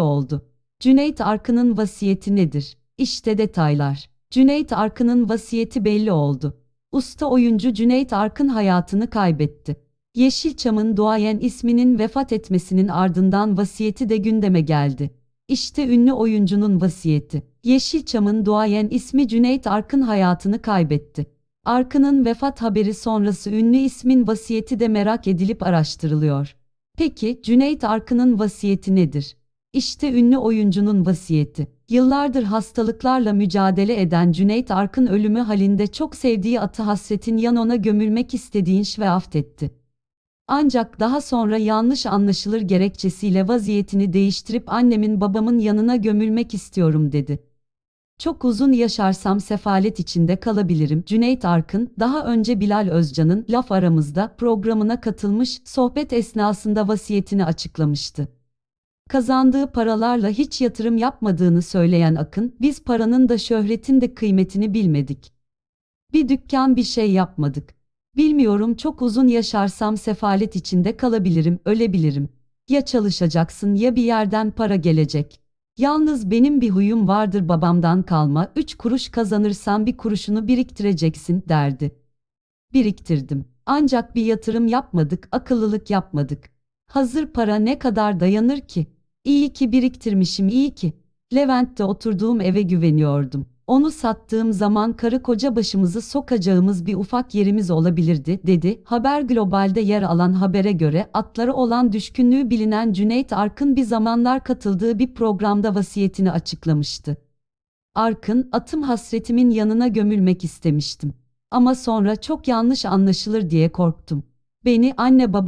oldu. Cüneyt Arkın'ın vasiyeti nedir? İşte detaylar. Cüneyt Arkın'ın vasiyeti belli oldu. Usta oyuncu Cüneyt Arkın hayatını kaybetti. Yeşilçam'ın duayen isminin vefat etmesinin ardından vasiyeti de gündeme geldi. İşte ünlü oyuncunun vasiyeti. Yeşilçam'ın duayen ismi Cüneyt Arkın hayatını kaybetti. Arkın'ın vefat haberi sonrası ünlü ismin vasiyeti de merak edilip araştırılıyor. Peki Cüneyt Arkın'ın vasiyeti nedir? İşte ünlü oyuncunun vasiyeti. Yıllardır hastalıklarla mücadele eden Cüneyt Arkın ölümü halinde çok sevdiği atı hasretin yanına gömülmek istediğin ve affetti. Ancak daha sonra yanlış anlaşılır gerekçesiyle vaziyetini değiştirip annemin babamın yanına gömülmek istiyorum dedi. Çok uzun yaşarsam sefalet içinde kalabilirim. Cüneyt Arkın, daha önce Bilal Özcan'ın Laf Aramızda programına katılmış, sohbet esnasında vasiyetini açıklamıştı. Kazandığı paralarla hiç yatırım yapmadığını söyleyen Akın, biz paranın da şöhretin de kıymetini bilmedik. Bir dükkan bir şey yapmadık. Bilmiyorum çok uzun yaşarsam sefalet içinde kalabilirim, ölebilirim. Ya çalışacaksın ya bir yerden para gelecek. Yalnız benim bir huyum vardır babamdan kalma, üç kuruş kazanırsam bir kuruşunu biriktireceksin derdi. Biriktirdim. Ancak bir yatırım yapmadık, akıllılık yapmadık. Hazır para ne kadar dayanır ki? İyi ki biriktirmişim, iyi ki. Levent'te oturduğum eve güveniyordum. Onu sattığım zaman karı koca başımızı sokacağımız bir ufak yerimiz olabilirdi, dedi. Haber Global'de yer alan habere göre atları olan düşkünlüğü bilinen Cüneyt Arkın bir zamanlar katıldığı bir programda vasiyetini açıklamıştı. Arkın, atım hasretimin yanına gömülmek istemiştim. Ama sonra çok yanlış anlaşılır diye korktum. Beni anne babam